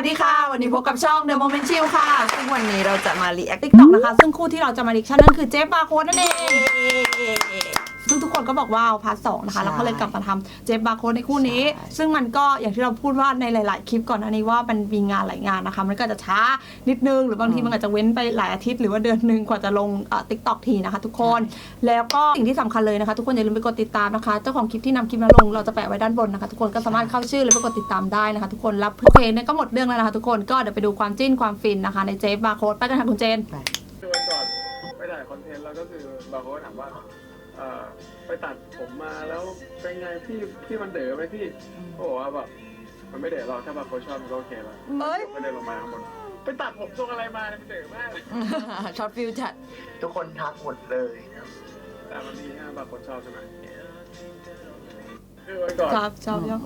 วัสดีค่ะ วันนี้พบกับช่อง The Moment Chill ค่ะ ซึ่งวันนี้เราจะมา react TikTok นะคะ ซึ่งคู่ที่เราจะมารีแอคชั่นั่นคือเจฟบาโค้ดนั่นเอง ซึ่งทุกคนก็บอกว่าเอาพาร์ทสองนะคะใช่เราก็เลยกลับมาทำเจฟบาร์โค้ดในคู่นี้ ใช่ ซึ่งมันก็อย่างที่เราพูดว่าในหลาย ๆ คลิปก่อนหน้านี้ว่ามันมีงานหลายงานนะคะ มันก็อาจจะช้านิดนึง หรือบางทีมันอาจจะเว้นไปหลายอาทิตย์หรือว่าเดือนหนึ่งกว่าจะลงติ๊กต็อกทีนะคะทุกคน แล้วก็สิ่งที่สำคัญเลยนะคะ ทุกคนอย่าลืมไปกดติดตามนะคะ เจ้าของคลิปที่นำคลิปมาลงเราจะแปะไว้ด้านบนนะคะทุกคนก็สามารถเข้าชื่อแล้วไปกดติดตามได้นะคะทุกคนรับโอเคเนี่ยก็หมดเรื่องแล้วนะคะทุกคนก็เดี๋ยวไปดูความจิ้นความฟินนะคะในเจฟบาร์โค้ดไปกันค่ะคุณเจนคือวันก่อนไปถ่ายคอนเทนต์แล้วก็คือบางคนก็ถามว่าเอ่อ ไปตัดผมมาแล้วเป็นไงพี่พี่มันเด๋อไหมพี่เขาบอกว่าแบบมันไม่เด๋อหรอกถ้าบางคนชอบมันก็โอเคแล้วเอ้ย ก็เดินลงมาข้างบนไปตัดผมทรงอะไรมาเนี่ยมันเด๋อมากช็อตฟิลจัด ทุกคนทักหมดเลยนะแต่มันมีแค่บางคนชอบใช่ไหมคือวันก่อนครับชอบชอบ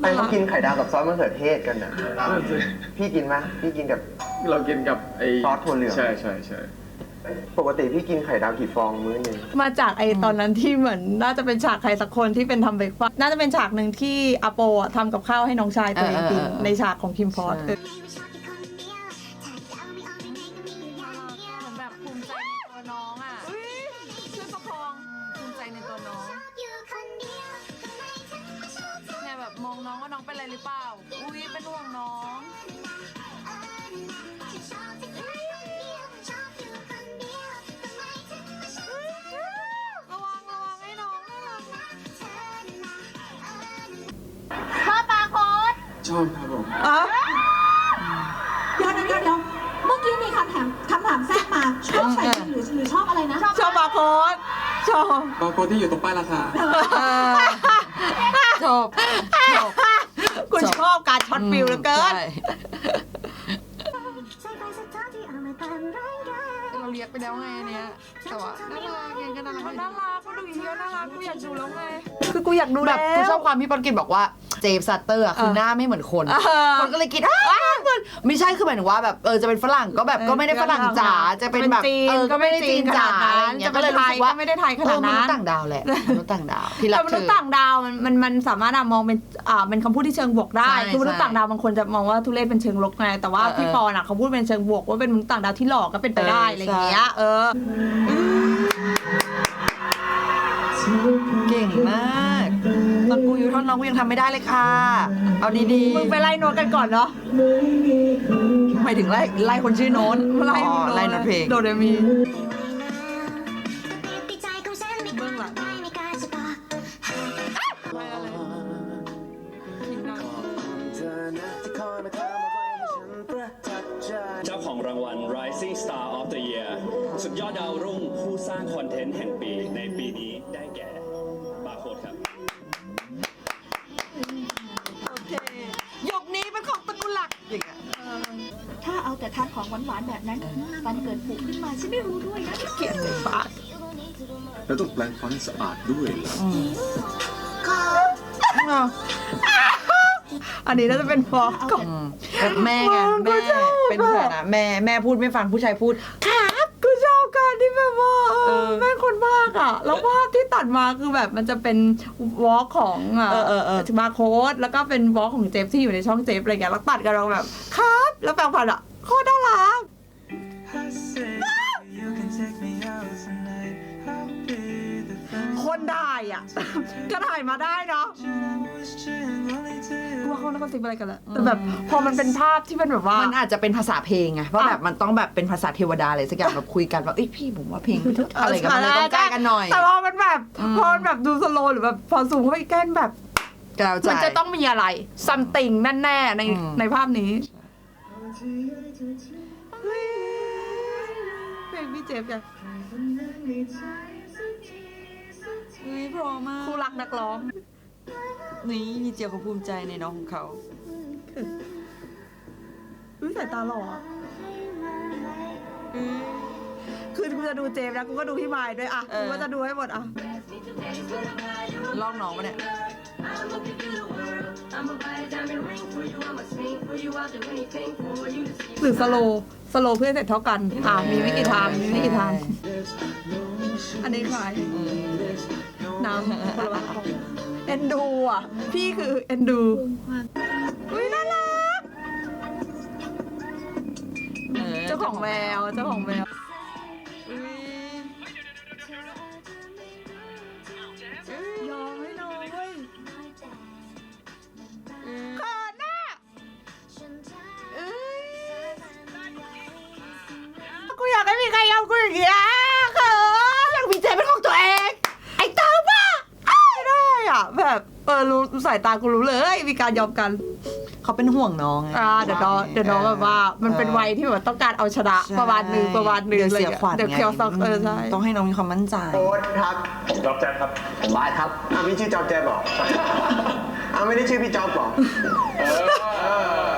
ใครเขากินไข่ดาวกับซอสมะเขือเทศกันนะนั่นสิพี่กินไหมพี่กินกับ เรากินกับไอ้ซอสถั่วเหลือง ใช่ใช่ใช่ ปกติพี่กินไข่ดาวกี่ฟองมื้อหนึงมาจากไอตอนนั้นที่เหมือนน่าจะเป็นฉากใครสักคนที่เป็นทำเบรกฟาสต์น่าจะเป็นฉากหนึ่งที่อาโปอะทำกับข้าวให้น้องชายตัวเองกินเออเออเออ ในฉากของคิมพอร์ต ใช่ ชอบครับผมอะเดี๋ยวเดี๋ยวเดี๋ยวเมื่อกี้มีคำถามคำถามแทรกมาชอบใส่จริงหรือหรือชอบอะไรนะชอบบาร์โค้ดชอบบางคนที่อยู่ตรงป้ายราคาชอบชอบคุณชอบการช็อตฟิลเหลือเกิน ใช่เราเรียกไปแล้วไงอันเนี้ยแต่ว่าน่ารักยังก็น่ารักมันน่ารักมันดูอย่างนี้ก็น่ารักกูอยากดูแล้วไงคือกูอยากดูแบแล้วบกูชอบความพี่ปอนกินบอกว่า เจฟซัตเตอร์อะคือเออหน้าไม่เหมือนคน เออคนก็เลยคิดอ้าวเหมือนไม่ใช่คือหมายถึงว่าแบบเออจะเป็นฝรั่งก็แบบก็ไม่ได้ฝรั่งจ๋าจะเป็นแบบจีนเออก็ก็ไม่ไม่ได้ได้จีจีนนขจ๋านาดอะไรนั้นอย่างเงี้ยจะก็เป็เลนยไทรู้ยสึกว่าก็ไม่ได้ไทยขเอนาอดมนุนั้ษนย์ต่างดาวแหละมนุษย์ต่างดาวที่รัแต่บมเธนุษอ ย์ต่างดาวมันมันมันสามารถอะมองเป็นอ่าเป็นคำพูดที่เชิงบวกได้ใช่คือมนุษย์ใช่ต่างดาวบางคนจะมองว่าทุเรศเป็นเชิงลบไงแต่ว่าเออพี่เออปอนอะเขาพูดเป็นเชิงบวกว่าเป็นมนุษย์ต่างดาวที่หลอกก็เป็นไปได้เอออ อะไรอย่างเงี้ยเออ เก่งมาก ตอนกูอยู่ท่อนน้องกูยังทำไม่ได้เลยค่ะ เอาดีมึงไปไล่โน้ตกันก่อนเนาะๆหมายถึงไล่ไล่คนชื่อโน้นไล่อ๋อไล่โน้ตเพลง โดเรมีเบื้องหลังเจ้าของรางวัล Rising Star of the Year สุดยอดดาวรุ่งผู้สร้างคอนเทนต์แห่งปีในปีนี้ ของหวานๆแบบนั้นฟันเกิดผุขึ้นมาฉันไม่รู้ด้วยนะเกลียดเลยปากแล้วต้องแปรงฟันให้สะอาดด้วยเหรออ้าวอันนี้น่าจะเป็นฟอกก่อน อืมแบบแม่ไงมึงก็แม่ชอบเป็นสถานะแม่แม่พูดไม่ฟังผู้ชายพูด ครับกูชอบการที่แบบว่าเอเอออแม่งคนมากอะ แล้วภาพที่ตัดมาคือแบบมันจะเป็นวอล์กของอะเออเออเออ มาโค้ดแล้วก็เป็นวอล์กของเจฟที่อยู่ในช่องเจฟอะไรเงี้ยแล้วตัดกันเราแบบ ครับ แล้วแปลงผันอะโคตรน่ารัก คนได้อะ ก็ถ่ายมาได้เนาะกูว่าเขาน่าจะติดอะไรกันแหละแต่แบบพอมันเป็นภาพที่เป็นแบบว่า มันอาจจะเป็นภาษาเพลงไงเพราะแบบมันต้องแบบเป็นภาษาเทวดาอะไรสักอย่างแบบคุยกันว่าเอ้ยพี่ผมว่าเพลงอะไรกันมันเลยต้องใกล้กันหน่อย แต่พอมันแบบอืมพอมันแบบดูสโลว์หรือแบบพอสูงเข้าไปใกล้แบบกล่าวใจมันจะต้องมีอะไร something แน่ๆในอืมในภาพนี้ เพลงพี่เจฟกันเฮ้ยพร้อมมากคู่รักนักร้อง นี่มีเจียเขาภูมิใจในน้องของเขาอุ้ยสายตาหล่ออะคือกูจะดูเจฟแล้วกูก็ดูพี่มายด้วยอะเออ กูก็จะดูให้หมดอะลอกน้องมาเนี่ย หรือสโลว์สโลว์เพื่อนเสร็จเท่ากันอ่ามีไม่กี่ทางมีไม่กี่ทางอันนี้ใครอืมน้ำผลไม้ของเอ็นดูอะ พี่คือเอ็นดูอุ้ยน่ารักเจ้าของแมวเจ้าของแมว กูอย่างเงี้ยเขินอยากมีใจเป็นของตัวเอง ไอ้เต้าป่ะอ้าวไม่ได้อะแบบเออรู้สายตากูรู้เลย มีการยอมกัน เขาเป็นห่วงน้องไงอ่าเดี๋ยวน้องเดี๋ยวน้องแบบว่ามันเป็นวัยที่แบบต้องการเอาชนะใช่ประมาณหนึงประมาณหนึงเดี๋ยวอะไรเสียเงี้ยขวัญเดี๋ยวเคียวซักเออใช่ต้องให้น้องมีความมั่นใจ โอ๊ตครับผมรับแจ็คครับผมบาสครับอ้าวพี่ชื่อจอบแจ๊บเหรออ้าวไม่ได้ชื่อพี่จอบเหรอเดี๋ยวน้อ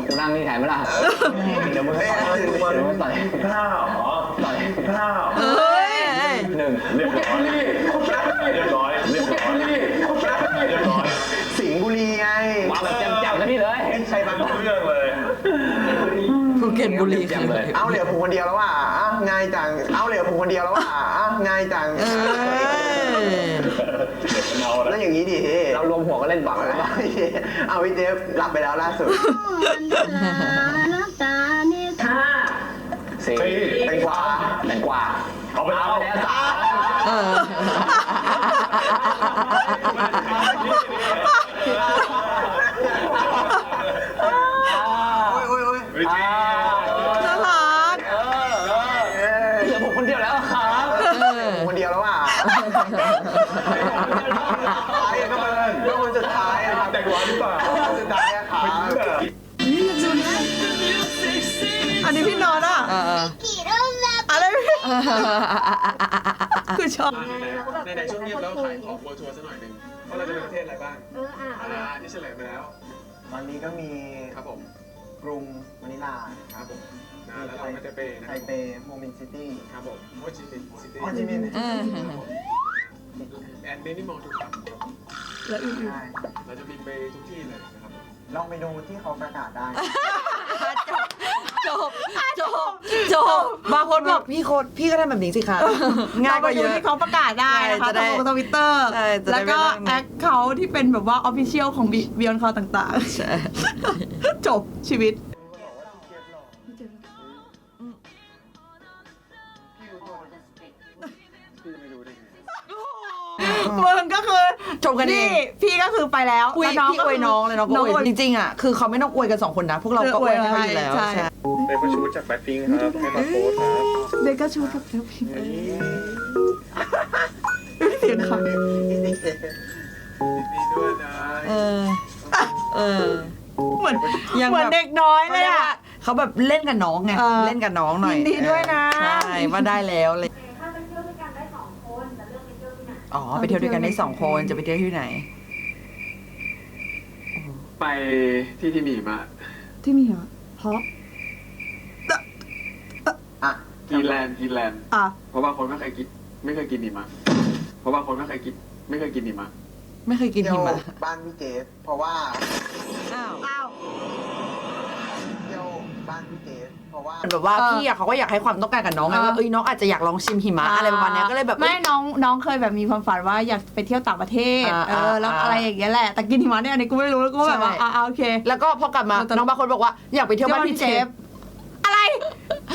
งมาเลยเนี่ยกูนั่งนี่ถ่ายไหมล่ะเดี๋ยวมึงให้ต่อยเดี๋ยวมึงต่อยข้าวอ๋อต่อยข้าวเอ้ยหนึ่งเรียบร้อยเรียบร้อยเรียบร้อยเรียบร้อยสิงห์บุรีไงมาแบบแจ่มๆกันนี่เลยใช่ปะเรื่องเลยภูเก็ตบุรีคืออะไรเอาเหลือผมคนเดียวแล้วว่ะอ้าวง่ายจังเอาเหลือผมคนเดียวแล้วว่ะอ้าวง่ายจัง เออเมาแล้แล้ววอย่างนี้ดิเรารวมหัวก็เล่นบังแล้วเอาพี่เจฟหลับไปแล้วล่าสุดสี่แตงกวาแตงกวาเอาไปเอาแล้วสามเออ โอ้ยโอ้ยโอ้ย เฮ้ยจริง น่ารัก เหลือผมคนเดียวแล้วครับ เออ คนเดียว แล้วอะท้ายก็มันก็มันสุดท้ายนะครับแต่งหวานหรือเปล่าสุดท้ายอะครับอันนี้พี่นอนอะ เอออะไรคือชอบ ในในช่วงเงียบแล้วขายของโบทัวร์สักหน่อยหนึ่งว่าเราจะไปประเทศอะไรบ้างเอออะอ่าที่เฉลยไปแล้วตอนนี้ก็มีครับผมกรุงมะนิลาครับผม นะแล้วเราก็จะไปนะไทครับเปโฮมินซิตี้ครับผมโฮจิมินห์ซิตี้โฮจิมินห์เออแอนเมนี่มองทุกครับแล้วอื่นใช่เราจะบินไปทุกที่เลยนะครับผมลองไปดูที่เขาประกาศได้จบจบจบ บางคนบอกพี่โคดพี่ก็ทำแบบนี้สิคะๆง่ายกว่าเยเรไปดูอะที่เขาประกาศได้นะคะใช่จะได้ตรงทวิตเตอร์ใช่จะได้แล้วก็ไม่ต้อง แอคเขาที่เป็นแบบว่าออฟฟิเชียลของบิยอนคอต่างใช่ ๆ จบชีวิต มึงก็คือชมกันเองพี่พี่ก็คือไปแล้วคุยแล้วพี่อวยน้องเลยน้องก็อวยจริงๆอะคือเขาไม่ต้องอวยกันสองคนนะ พวกเราก็อวยให้เขาอยู่แล้วใช่ใช่ได้ประชุดจากแบ็คพิงครับ ให้มาโพสครับเด็กก็ชูกับเธอพี่เสียงเขาดีด้วยนะเออ เออ เหมือนยังเหมือนแบบเด็กน้อยเลยอะ เขาแบบเล่นกับน้องไง เออเล่นกับน้องหน่อยยินดีด้วยนะ ใช่ว่าได้แล้วเลย อ๋อไปเที่ยวด้วยกันได้สองคนจะไปเที่ยวที่ไหน ไปที่ที่มีหิมาที่มีเหรอเพราะอะกรีนแลนด์กรีนแลนด์อะเพราะบางคนไม่เคยกินไม่เคยกินหิมะเพราะบางคนไม่เคยกินไม่เคยกินหิมะไม่เคยกินเที่ยหิวมะ บ้านพี่เจฟเพราะว่า อ้าว อ้าว เที่ยวบ้าน พี่เจฟเพราะว่า แบบว่าเออ พี่อะเขาก็อยากให้ความต้องการกับน้องไงว่าเออเอ้ยน้องอาจจะอยากลองชิมหิมะอะไรประมาณเนี้ยก็เลยแบบ ไม่เอ้ยน้องน้องเคยแบบมีความฝันว่าอยากไปเที่ยวต่างประเทศอ่าเออแล้วอ่าอะไรอย่างเงี้ยแหละแต่กินหิมะเนี่ยอันนี้กูไม่รู้แล้วกูแบบว่าใช่ อ่าอ่าโอเค แล้วก็พอ กลับมาแต่น้องบางคนบอกว่า อยากไปเที่ยวบ้านพี่เจฟ อะไร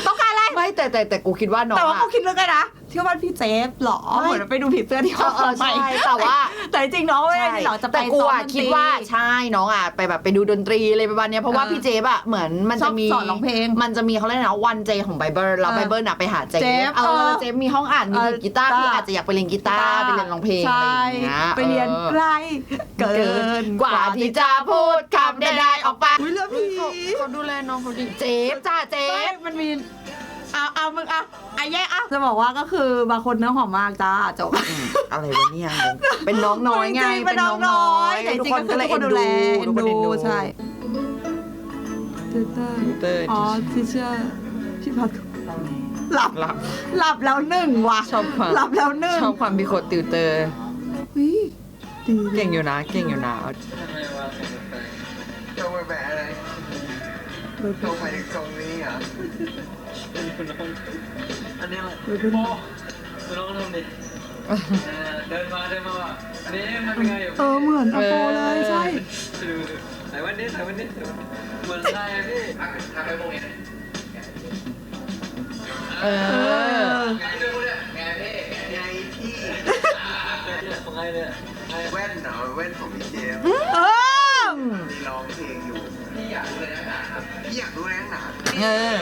ต้องการอะ ไรไม่แต่แต่แต่กูคิดว่าน้องแต่ว่าอะกูคิดเรื่องกันนะเที่ยวบ้านพี่เจฟเหรอไม่ เหมือนไปดูผีเสื้อที่เอเขาอเออไปใช่ แต่ว่าแต่จริงๆน้องไม่ได้หรอกจะไปแต่กูซ้อมอะดนตรี คิดว่าใช่น้องอะไปแบบไปดูดนตรีอะไรประมาณเนี้ยเพราะว่าเออพี่เจฟอะเหมือนมันจะมีชอบสอนร้องเพลงมันจะมีเขาเรียกนะวันเจของไบเบิลแล้วเออไบเบิลอะไปหาเจเจฟเอเอออเจฟมีห้องอ่านมีเออดีดกีตาร์กีตาร์พี่อาจจะอยากไปเรียนกีตาร์ไปเรียนร้องเพลงใช่อะไรอย่างเงี้ยไปเรียนออไกลเกินกว่าที่จะพูดคำใดๆออกไปอุ้ยเรื่องผีเขาเขาดูแลน้องเขาดีเจฟจ้าเจไม่ฟมันมี เอาเอามึงอะไอ้แย่อะจะบอกว่าก็คือบางคนเนื้อหอมมากจ้าจบ อะไรวะเนี่ยงงเป็นน้องน้อยไง จริๆเป็นน้องน้อยเป็แต่นจน้ริองงน้อยๆก็คือทุทุกคนดูแลเอ็นทุกคนดูเอ็นดูใช่ติวเตอร์ติวเตอร์อ๋อทิเชอร์พี่พัดหลับหลับหลับแล้วหนึ่งว่ะชอบความหลับแล้วหนึ่งชอบความมีโคดติวเตอร์วิดีเก่งอยู่นะ เก่งอยู่นะโทรไปแบะอะไรโทรไปถึงตรงนี้เหรออันนี้แหละเลยเป็นน้องทำดิเดินมาเดินมาว่าอันนี้ทำยังไงเออเหมือนอโปเลยใช่ดูไหนวันนี้ไหนวันนี้เหมือนอะไรอะพี่ทำไปพวกนี้เออไงดูเนี่ยไงพี่ไงพี่ไงเนี่ยไงแว่นเหรอแว่นของพี่เจมส์เออมีร้องเพลงอยู่พี่ อยากรู้เลยนะพี่อยากรู้เลยนะเออ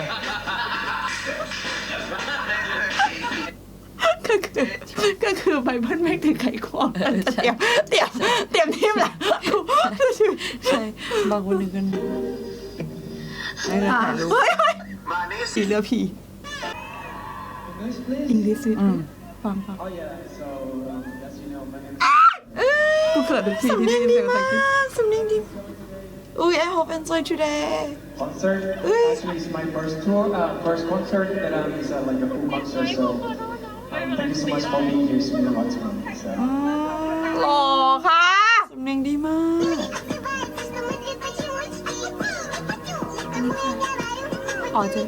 ก็คือก็คือไบเบิลแม่งถึงไขควงเตรียมเตรียมเตรียมทิมแหละใช่บางคนนึงกันให้เราถ่ายรูปเฮ้ยเฮ้ยมานี่สีเรือผีอิงลิสอืมฟังฟัง กูเขินทุกทีที่ได้ยินเสียงสักฤษสำเนียงดี ย I hope enjoy today concert actually it's my first tour uh, first concert that um, is uh, like a full concert so um, thank you so much for being here it's mean a lot to me so หล่อค่ะสำเนียงดีมาก อ๋อจริง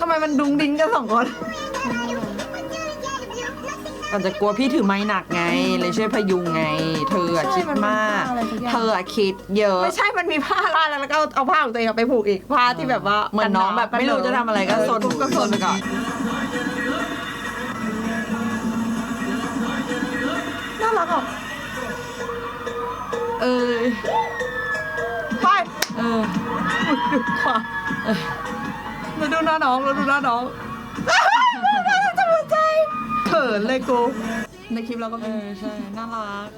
ทำไมมันดุงดิ้งกันสองคน อาจจะกลัวพี่ถือไม้หนักไง เลยช่วยพยุงไง เธออะใช่คิดมันเป็นมาก ผ้าอะไรสักอย่าง เธออะคิดเยอะ ไม่ใช่มันมีผ้าลาดแล้วก็เอาผ้าของตัวเองไปผูกอีกผ้าที่แบบว่าเหมือนน้องแบบไม่รู้จะทำอะไรก็ซนก็ซนไปก่อนน่ารักอะเออไปเออดูขวาแล้วดูหน้าน้องแล้วดูหน้าน้องจะหัวใจเขินเลยกู ในคลิปเราก็เอมีอใช่ น่ารัก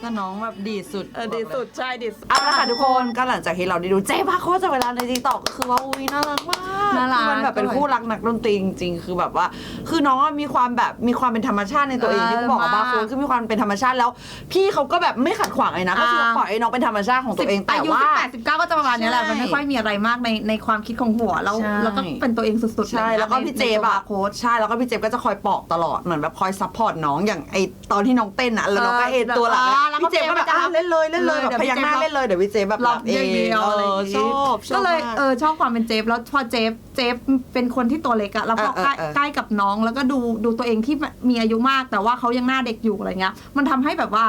แต่น้องแบบดีสุดเออดีสุดใช่ดีสุด เอาละค่ะทุกคนก็หลังจากที่เราได้ดูเจ๊พาโคจากเวลาในทิกตอกคือว่าอุ้ยน่ารักมาก น่ารักคือมันแบบเป็นคู่รักนักดนตรีจริงๆ คือแบบว่า คือน้องอะมีความแบบมีความเป็นธรรมชาติในตัวเองเออที่เขาบอกว่ามากบาโคคือมีความเป็นธรรมชาติแล้ว พี่เขาก็แบบไม่ขัดขวางเลยนะก็คืออ่าปล่อยให้น้องเป็นธรรมชาติของตัวเองแต่อายุว่า สิบแปดสิบเก้าก็จะประมาณเนี้ยแหละ ใช่มันไม่ค่อยมีอะไรมากในในความคิดของหัวแล้วใช่ แล้วก็เป็นตัวเองสุดๆใช่เยนะแล้วก็พี่เจบอะในตัวบาร์โค้ดใช่แล้วก็พี่เจบก็จะคอยปลอบตลอดเหมือนแบบคอยซัพพอร์ตน้องอย่างไอตอนที่น้องเต้นอะแล้วน้องก็เออเอ็นตัวหลังอะอ่าแล้วก็พี่เจบก็แบบเจบก็จะอะเล่นเลยเล่นเลยเออแบบเดี๋พยวพี่ยักหน้าเจบเล่นเลยเดี๋ยวพี่เจบแบบหลับเออย่างงเดียวอะไรอย่างเองี้อชอบชอบก็เลยมาก เออชอบความเป็นเจฟแล้วพอเจฟเจฟเป็นคนที่ตัวเล็กอะแล้วพอเออใกล้เออเออ ใกล้กับน้องแล้วก็ดูดูตัวเองที่มีอายุมาก แต่ว่าเขายังหน้าเด็กอยู่อะไรเงี้ย มันทำให้แบบว่า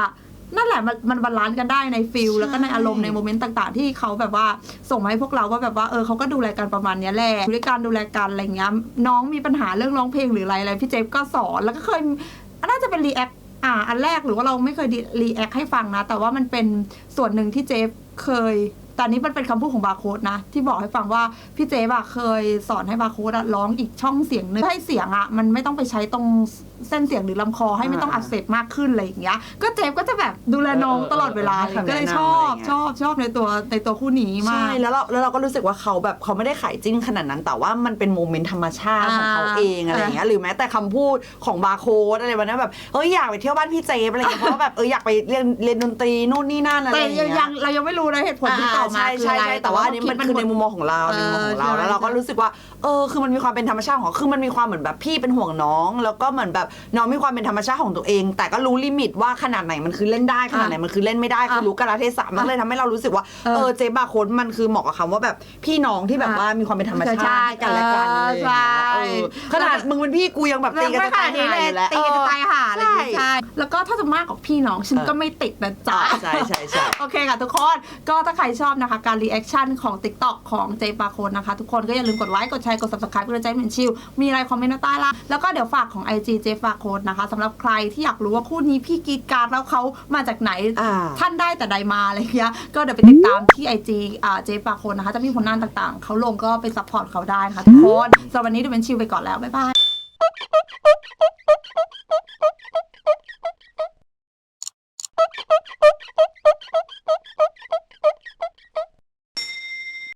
นั่นแหละมันมันบาลานซ์กันได้ในฟิลใช่แล้วก็ในอารมณ์ในโมเมนต์ต่าง ๆ ที่เขาแบบว่าส่งมาให้พวกเราว่าแบบว่าเออเขาก็ดูแลกันประมาณเนี้ยแหละด้วยการดูแลกันอะไรเงี้ยน้องมีปัญหาเรื่องร้องเพลงหรืออะไรอะไรพี่เจฟก็สอนแล้วก็เคย น่าจะเป็นรีแอคอ่า อันแรกหรือว่าเราไม่เคยรีแอคให้ฟังนะ แต่ว่ามันเป็นส่วนหนึ่งที่เจฟเคย แต่อันนี้มันเป็นคำพูดของบาร์โค้ดนะ ที่บอกให้ฟังว่าพี่เจ๊บอะเคยสอนให้บาร์โค้ดอะร้องอีกช่องเสียงหนึงให้เสียงอะมันไม่ต้องไปใช้ตรงเส้นเสียงหรือลำคอให้ไม่ต้องอัดเสพมากขึ้นอะไรอย่างเงี้ย ก็เจฟก็จะแบบดูแลน้องตลอดเวลาเออเออก็เลยให้ชคำแนะนำอบอะไรอย่างเงี้ยชอบชอบในตัวในตัวคู่นี้มาใช่ก แล้วเราแล้วเราก็รู้สึกว่าเขาแบบเขาไม่ได้ขายจิ้นขนาดนั้น แต่ว่ามันเป็นโมเมนต์ธรรมชาติของเขาอ่าเองอะไรอย่างเงี้ยหรือแม้แต่คำพูดของบาร์โค้ดอะไรแบบนั้นแบบเอ้ยอยากไปเที่ยวบ้านพี่เจฟอะไรอย่างเงี้ยเพราะว่าแบบเอออยากไปเรียนเรียนดนตรีนู่นนี่นั่นอะไรแต่อย่างเงี้ยยังเรายังไม่รู้นะเหตุผลที่ต่อมาใช่คือใช่อะไรใช่แต่ว่าอันนี้มันคือในมุมมองของเราในมุมมองของเราเออแล้วเราก็ใช่รู้สึกว่า เออคือมันมีความเป็นธรรมชาติของคือมันมีความเหมือนแบบพี่เป็นห่วงน้อง แล้วก็เหมือนแบบน้องมีความเป็นธรรมชาติของตัวเอง แต่ก็รู้ลิมิตว่าขนาดไหนมันคือเล่นได้ขนาดไหนมันคือเล่นไม่ได้คือรู้กาลเทศะมันเลยทำให้เรารู้สึกว่าเออเออเจ๊บาร์โค้ดมันคือเหมาะกับคำว่าแบบพี่น้องที่แบบว่ามีความเป็นธรรมชาติใช่ให้กันและกันอะไรอย่างเงี้ยใช่เออขนาดมึงเป็นพี่กูยังแบบตีกันจะตายไม่ขหาดอยู่แล้วตีกันจะตายห่าอะไรอย่างเงี้ยใช่ใช่แล้วก็ถ้าจะมากกว่าพี่น้องฉันก็ไม่ติดนะจ๊ะใช่ใช่ใช่โอเคค่ะทุกคนก็ถ้าใครชอบนะคะการรีแอคชั่นของ TikTok ของเจปาโคนนะคะ ทุกคนก็อย่าลืมกดไลค์กดแชร์กด subscribe เพื่อใจเหมือนชิลมีอะไรคอมเมนต์ไว้ใต้ล่างแล้วก็เดี๋ยวฝากของ IG เจปาโคนนะคะสำหรับใครที่อยากรู้ว่าคู่นี้พี่กรีดกรารแล้วเขามาจากไหน อ่า ท่านได้แต่ใดมาอะไรเงี้ยก็เดี๋ยวไปติดตามที่ IG อ่าเจปาโคนนะคะ จะมีผลงานต่างๆ เขาลงก็ไปซัพพอร์ตเขาได้นะคะทุกคนสำหรับวันนี้เดี๋ยวเป็นชิลไปก่อนแล้ว บ๊ายบาย